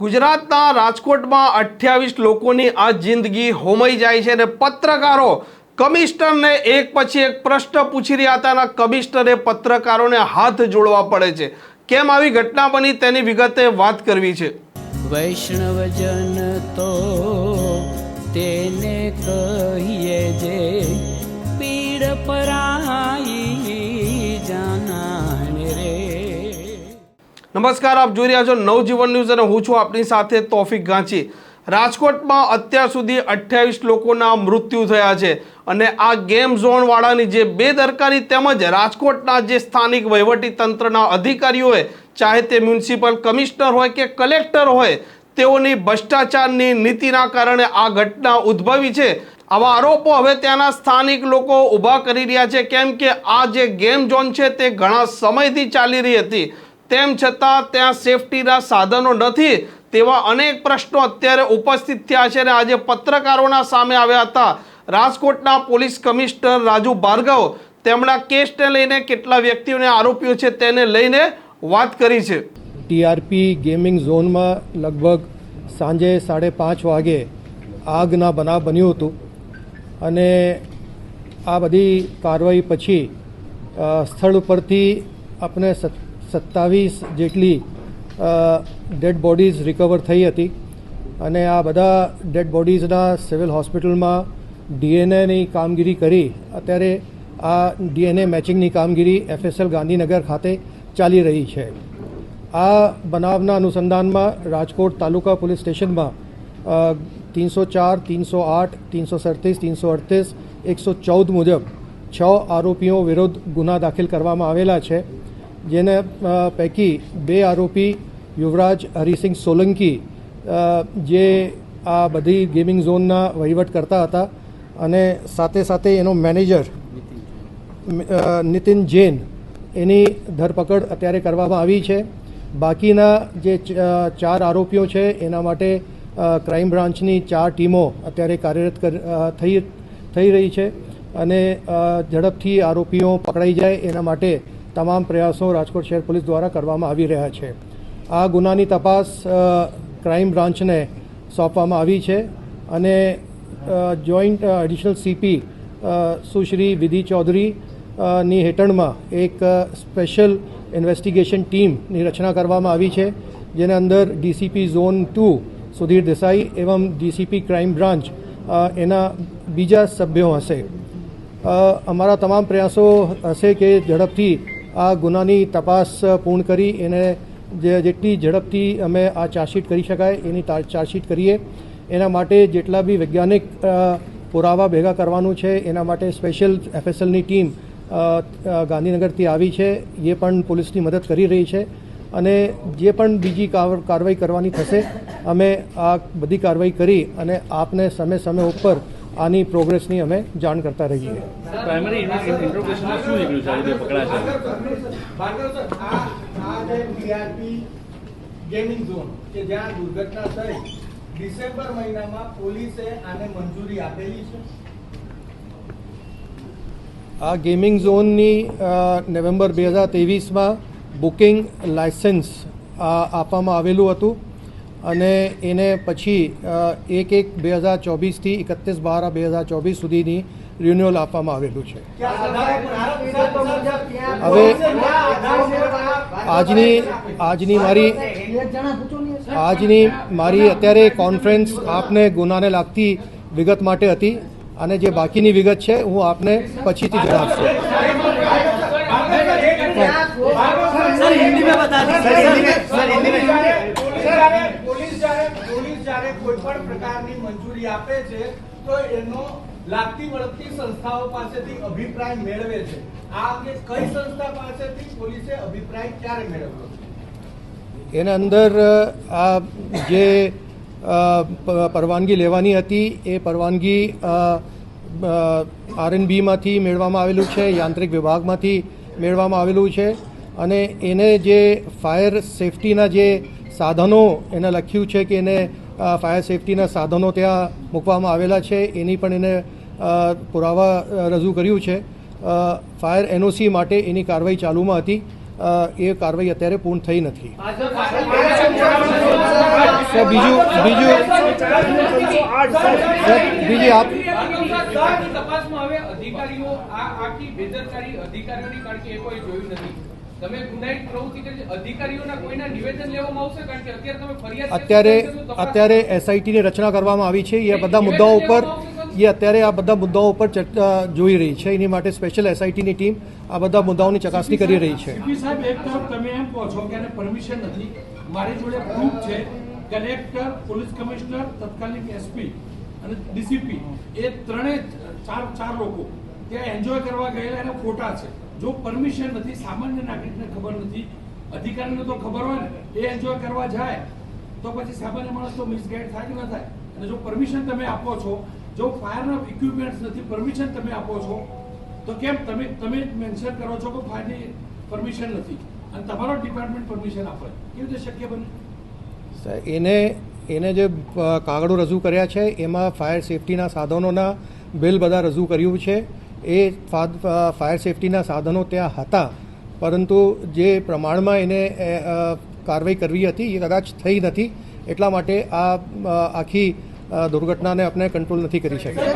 ગુજરાતના રાજકોટમાં અઠ્યાવીસ લોકોની આ જિંદગી હોમાઈ જાય છે અને પત્રકારો કમિશનરને એક પછી એક પ્રશ્ન પૂછી રહ્યા હતા અને કમિશનરે પત્રકારોને હાથ જોડવા પડે છે. કેમ આવી ઘટના બની તેની વિગતે વાત કરવી છે. વૈષ્ણવજન તો તેને કહીએ જે પીડ પરાઈ નમસ્કાર, આપ જોઈ રહ્યા છો નવજીવન ન્યૂઝ અને હું છું આપની સાથે તોફિક ગાંચી. રાજકોટમાં અત્યાર સુધી અઠ્યાવીસ લોકોના મૃત્યુ થયા છે અને આ ગેમ ઝોનવાળાની જે બેદરકારી તેમજ રાજકોટના જે સ્થાનિક વહીવટી તંત્રના અધિકારીઓએ, ચાહે તે મ્યુનિસિપલ કમિશનર હોય કે કલેક્ટર હોય, તેઓની ભ્રષ્ટાચારની નીતિના કારણે આ ઘટના ઉદ્ભવી છે. આવા આરોપો હવે ત્યાંના સ્થાનિક લોકો ઊભા કરી રહ્યા છે. કેમ કે આ જે ગેમ ઝોન છે તે ઘણા સમયથી ચાલી રહી હતી. તેમ છતાં ત્યાં સેફટીના સાધનો નથી તેવા અનેક પ્રશ્નો અત્યારે ઉપસ્થિત થયા છે અને આજે પત્રકારોના સામે આવ્યા હતા. રાજકોટના પોલીસ કમિશનર રાજુ ભાર્ગવ તેમના કેસને લઈને કેટલા વ્યક્તિઓને આરોપીઓ છે તેને લઈને વાત કરી છે. ટીઆરપી ગેમિંગ ઝોનમાં લગભગ સાંજે સાડે પાંચ વાગે આગના બનાવ બન્યું હતું અને આ બધી કાર્યવાહી પછી સ્થળ ઉપરથી આપણે સત્તાવીસ જેટલી ડેડ બોડીઝ રિકવર થઈ હતી. અને આ બધા ડેડ બોડીઝના સિવિલ હોસ્પિટલમાં ડીએનએની કામગીરી કરી. અત્યારે આ ડીએનએ મેચિંગની કામગીરી એફએસએલ ગાંધીનગર ખાતે ચાલી રહી છે. આ બનાવના અનુસંધાનમાં રાજકોટ તાલુકા પોલીસ સ્ટેશનમાં ત્રણસો ચાર, ત્રણસો આઠ, ત્રણસો સડત્રીસ, ત્રણસો અડતીસ એકસો ચૌદ મુજબ છ આરોપીઓ વિરુદ્ધ ગુના દાખલ કરવામાં આવેલા છે. જેને પૈકી બે આરોપી યુવરાજ હરિસિંહ સોલંકી જે આ બધી ગેમિંગ ઝોનના વહીવટ કરતા હતા અને સાથે સાથે એનો મેનેજર નીતિન જૈન, એની ધરપકડ અત્યારે કરવામાં આવી છે. બાકીના જે ચાર આરોપીઓ છે, એના માટે ક્રાઇમ બ્રાન્ચની ચાર ટીમો અત્યારે કાર્યરત કર- થઈ થઈ રહી છે અને ઝડપથી આરોપીઓ પકડાઈ જાય એના માટે તમામ પ્રયાસો રાજકોટ શહેર પોલીસ દ્વારા કરવામાં આવી રહ્યા છે. આ ગુનાની તપાસ ક્રાઇમ બ્રાન્ચને સોંપવામાં આવી છે અને જોઈન્ટ એડિશનલ સીપી સુશ્રી વિધિ ચૌધરી ની હેઠળમાં એક સ્પેશિયલ ઇન્વેસ્ટિગેશન ટીમની રચના કરવામાં આવી છે, જેના અંદર DCP zone two Sudhir Desai એવં DCP crime branch એના બીજા સભ્યો હશે. અમારા તમામ પ્રયાસો હશે કે ઝડપથી આ ગુનાની તપાસ પૂર્ણ કરી એને જે જેટલી ઝડપથી અમે આ ચાર્જશીટ કરી શકાય એની ચાર્જશીટ કરીએ. એના માટે જેટલા બી વૈજ્ઞાનિક પુરાવા ભેગા કરવાનું છે, એના માટે સ્પેશિયલ એફએસએલની ટીમ ગાંધીનગરથી આવી છે, એ પણ પોલીસની મદદ કરી રહી છે. અને જે પણ બીજી કાર- કાર્યવાહી કરવાની થશે, અમે આ બધી કાર્યવાહી કરી અને આપને સમય સમય ઉપર આની પ્રોગ્રેસની અમે જાણ કરતા રહીએ. પ્રાઇમરી ઇન્ટ્રોગેશનમાં શું નીકળ્યું છે? આ રીતે પકડાશે ભાર્ગવ સર આ આ જે ટીઆરપી ગેમિંગ ઝોન કે જ્યાં દુર્ઘટના થઈ ડિસેમ્બર મહિનામાં પોલીસે આને મંજૂરી આપેલી છે? આ ગેમિંગ ઝોનની નવેમ્બર બે હજાર ત્રેવીસમાં બુકિંગ લાયસન્સ આપવામાં આવેલું હતું. અને એને પછી એક એક બે હજાર ચોવીસથી એકત્રીસ બાર બે હજાર ચોવીસ સુધીની રિન્યુઅલ આપવામાં આવેલું છે. હવે આજની આજની મારી આજની મારી અત્યારે કોન્ફરન્સ આપને ગુનાને લાગતી વિગત માટે હતી અને જે બાકીની વિગત છે હું આપને પછીથી જણાવશું. જ્યારે કોઈ પણ પ્રકારની મંજૂરી આપે છે, તો એનો લાગતી વળગતી સંસ્થાઓ પાસેથી અભિપ્રાય મેળવે છે. આ અંગે કઈ સંસ્થા પાસેથી પોલીસે અભિપ્રાય ક્યારે મેળવ્યો એના અંદર આ જે પરવાનગી લેવાની હતી, એ પરવાનગી આરએનબીમાંથી મેળવવામાં આવેલું છે, યાંત્રિક વિભાગમાંથી મેળવવામાં આવેલું છે. અને એને જે ફાયર સેફટીના જે સાધનો એને લખ્યું છે કે એને ફાયર સેફટીના સાધનો ત્યાં મૂકવામાં આવેલા છે. એની પણ એને પુરાવા રજૂ કર્યું છે. ફાયર એનઓસી માટે એની કાર્યવાહી ચાલુમાં હતી. એ કાર્યવાહી અત્યારે પૂર્ણ થઈ નથી. બીજું બીજું. બીજી આપ અધિકારીઓ, આ આખી બેદરકારી અધિકારીઓની કારણ કે એ કોઈ જોયું નથી. તમે ગુનાહિત પ્રવૃત્તિ કરી છે. અધિકારીઓના કોઈના નિવેદન લેવામાં આવશે? કારણ કે અત્યારે અત્યારે એસઆઈટીની રચના કરવામાં આવી છે. એ બધા મુદ્દાઓ ઉપર એ અત્યારે આ બધા મુદ્દાઓ ઉપર ચર્ચા જોઈ રહી છે. એની માટે સ્પેશિયલ એસઆઈટીની ટીમ આ બધા મુદ્દાઓની ચકાસણી કરી રહી છે. સાહેબ એક તરફ તમે એમ કહો છો કે પરમિશન નથી. મારી જોડે પ્રૂફ છે કલેક્ટર પોલીસ કમિશનર તત્કાલીન એસપી અને ડીસીપી એ ત્રણેય ચાર ચાર લોકો ત્યાં એન્જોય કરવા ગયેલા એના ફોટા છે. જો પરમિશન નથી, સામાન્ય નાગરિકને ખબર નથી, અધિકારીને તો ખબર હોય ને, એ એન્જોય કરવા જાય, તો પછી સામાન્ય માણસ તો મિસગાઈડ થાય કે ન થાય? અને જો પરમિશન તમે આપો છો, જો ફાયરના ઇક્વિપમેન્ટ્સ નથી પરમિશન તમે આપો છો, તો કેમ તમે તમે મેન્શન કરો છો કે ફાયરની પરમિશન નથી? અને તમારો ડિપાર્ટમેન્ટ પરમિશન આપે. કેવી રીતે શક્ય બને? એને એને જે કાગળો રજૂ કર્યા છે, એમાં ફાયર સેફટીના સાધનોના બિલ બધા રજૂ કર્યું છે. એ ફાયર સેફટીના સાધનો ત્યાં હતા. પરંતુ જે પ્રમાણમાં એને કાર્યવાહી કરવી હતી એ કદાચ થઈ નથી. એટલા માટે આ આખી દુર્ઘટનાને આપણે કંટ્રોલ નથી કરી શક્યા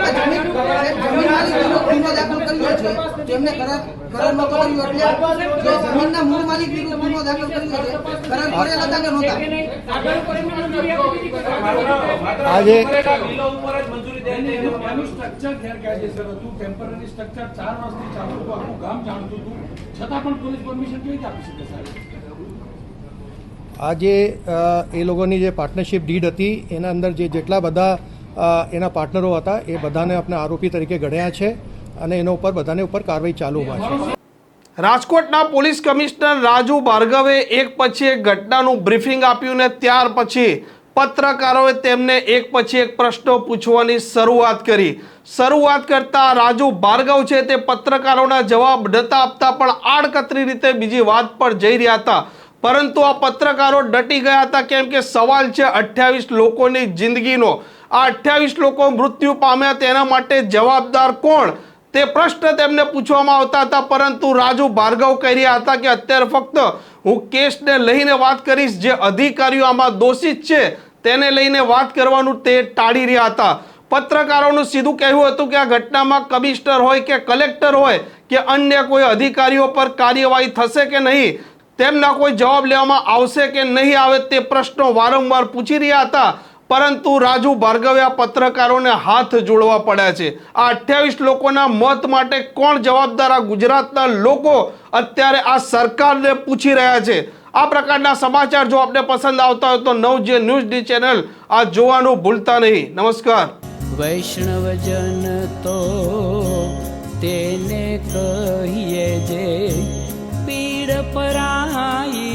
આજે છતાં પણ પોલીસ પરમિશન કેવી રીતે આપી શકે સાહેબ? આજે એ લોકોની જે પાર્ટનરશિપ ડીડ હતી, એના અંદર જે જેટલા બધા એના પાર્ટનરો હતા, એ બધાને આપણે આરોપી તરીકે ગણ્યા છે અને એના ઉપર બધાને ઉપર કાર્યવાહી ચાલુમાં છે. રાજકોટના પોલીસ કમિશનર રાજુ ભાર્ગવે એક પછી એક ઘટનાનું બ્રીફિંગ આપ્યું ને ત્યાર પછી પત્રકારોએ તેમને એક પછી એક પ્રશ્નો પૂછવાની શરૂઆત કરી. શરૂઆત કરતા રાજુ ભાર્ગવ છે તે પત્રકારોના જવાબ નતા આપતા પણ આડકતરી રીતે બીજી વાત પર જઈ રહ્યા હતા. પરંતુ આ પત્રકારો ડટી ગયા હતા કેમ કે સવાલ છે અઠ્યાવીસ લોકોની જિંદગીનો. આ અઠ્યાવીસ લોકો મૃત્યુ પામ્યા તેના માટે જવાબદાર કોણ? તે પ્રશ્ન તેમને પૂછવામાં આવતા હતા, પરંતુ રાજુ ભાર્ગવ કહી રહ્યા હતા કે અત્યારે ફક્ત હું કેસને લઈને વાત કરીશ, જે અધિકારીઓ આમાં દોષિત છે, તેને લઈને વાત કરવાનું તે ટાળી રહ્યા હતા. પત્રકારોનું સીધું કહેવું હતું કે આ ઘટનામાં કમિશનર હોય કે કલેક્ટર હોય કે અન્ય કોઈ અધિકારીઓ પર કાર્યવાહી થશે કે નહીં તેમના કોઈ જવાબ લેવામાં આવશે કે નહીં આવે તે પ્રશ્નો વારંવાર પૂછી રહ્યા હતા. પરંતુ રાજુ ભાર્ગવે આ પત્રકારોને હાથ જોડવા પડ્યા છે. આ અઠ્યાવીસ લોકોના મત માટે કોણ જવાબદાર આ ગુજરાતના લોકો? અત્યારે આ સરકારને પૂછી રહ્યા છે. આ પ્રકારના સમાચાર જો આપને પસંદ આવતા હોય તો નવ જે ન્યૂઝ ડી ચેનલ આ જોવાનું ભૂલતા નહીં. નમસ્કાર. વૈષ્ણવજન તો તેને કહીએ જે પીડ પરાઈ